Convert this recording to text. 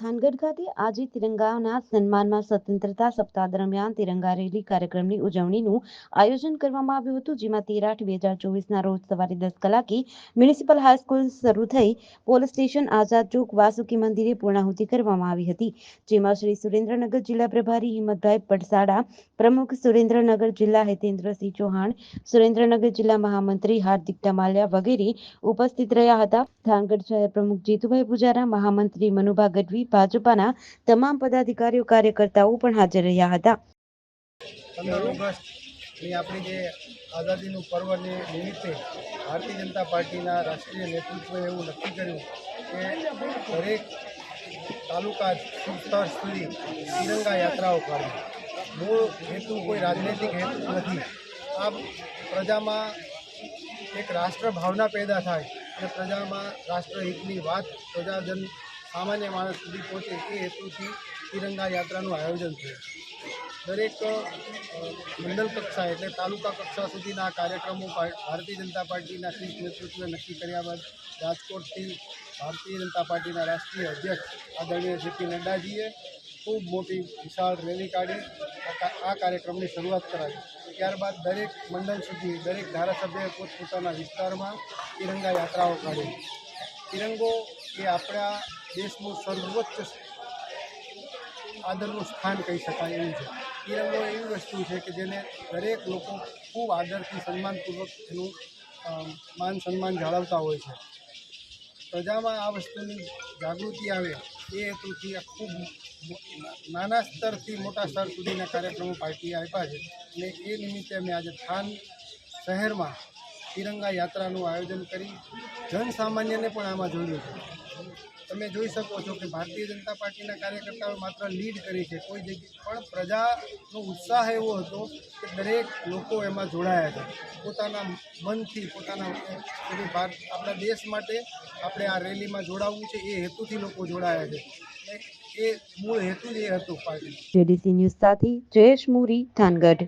થાનગઢ ખાતે આજે તિરંગાના સન્માનમાં સ્વતંત્રતા સપ્તાહ દરમિયાન તિરંગા રેલી કાર્યક્રમની ઉજવણીનું આયોજન કરવામાં આવ્યું હતું, જેમાં તેર આઠ બે હજાર ચોવીસના રોજ સવારે દસ કલાકે મ્યુનિસિપલ હાઈસ્કૂલ શરૂ થઈ પોલીસ સ્ટેશન, આઝાદ ચોક, વાસુકી મંદિરે પૂર્ણાહુતિ કરવામાં આવી હતી, જેમાં શ્રી સુરેન્દ્રનગર જિલ્લા પ્રભારી હિંમતભાઈ પડસાડા, પ્રમુખ સુરેન્દ્રનગર જિલ્લા હિતેન્દ્રસિંહ ચૌહાણ, સુરેન્દ્રનગર જિલ્લા મહામંત્રી હાર્દિક ટમાલિયા વગેરે ઉપસ્થિત રહ્યા હતા. થાનગઢ શહેર પ્રમુખ જીતુભાઈ પૂજારા, મહામંત્રી મનુભા ગઢવી ભાજપાના તમામ પદાધિકારીઓ, કાર્યકર્તાઓ પણ હાજર રહ્યા હતા. પંદર ઓગસ્ટની આપણી જે આઝાદીનું પર્વને નિમિત્તે ભારતીય જનતા પાર્ટીના રાષ્ટ્રીય નેતૃત્વએ એવું નક્કી કર્યું કે દરેક તાલુકા સ્તર સુધી તિરંગા યાત્રાઓ કાઢવી મૂળ હેતુ કોઈ રાજનૈતિક હેતુ નથી. આ પ્રજામાં એક રાષ્ટ્ર ભાવના પેદા થાય અને પ્રજામાં રાષ્ટ્રહિતની વાત પ્રજાજન સામાન્ય માણસ સુધી પહોંચે એ હેતુથી તિરંગા યાત્રાનું આયોજન થયું દરેક મંડળ કક્ષા એટલે તાલુકા કક્ષા સુધીના કાર્યક્રમો ભારતીય જનતા પાર્ટીના શીર્ષ નેતૃત્વે નક્કી કર્યા બાદ રાજકોટથી ભારતીય જનતા પાર્ટીના રાષ્ટ્રીય અધ્યક્ષ આદરણીય જેપી નડ્ડાજીએ ખૂબ મોટી વિશાળ રેલી કાઢી આ કાર્યક્રમની શરૂઆત કરાવી. ત્યારબાદ દરેક મંડળ સુધી, દરેક ધારાસભ્યએ પોતપોતાના વિસ્તારમાં તિરંગા યાત્રાઓ કાઢી. તિરંગો એ આપણા દેશનું સર્વોચ્ચ આદરનું સ્થાન કહી શકાય એવું છે. તિરંગો એવી વસ્તુ છે કે જેને દરેક લોકો ખૂબ આદરથી સન્માનપૂર્વક એનું માન સન્માન જાળવતા હોય છે. પ્રજામાં આ વસ્તુની જાગૃતિ આવે એ હેતુથી ખૂબ નાના સ્તરથી મોટા સ્તર સુધીના કાર્યક્રમો પાર્ટીએ આપ્યા છે. અને એ નિમિત્તે અમે આજે થાન શહેરમાં તિરંગા યાત્રાનું આયોજન કરી જનસામાન્યને પણ આમાં જોડ્યું છે. તમે જોઈ શકો છો કે ભારતીય જનતા પાર્ટીના કાર્યકર્તાઓ માત્ર લીડ કરી છે. કોઈ જગ્યાએ પણ પ્રજાનો ઉત્સાહ એવો હતો કે દરેક લોકો એમાં જોડાયા છે. પોતાના મનથી, પોતાના ભારત આપણા દેશ માટે આપણે આ રેલીમાં જોડાવવું છે, એ હેતુથી લોકો જોડાયા છે. એ મૂળ હેતુ જ એ હતો પાર્ટી જેડીસી ન્યૂઝ સાથે જયેશ મુરી થાનગઢ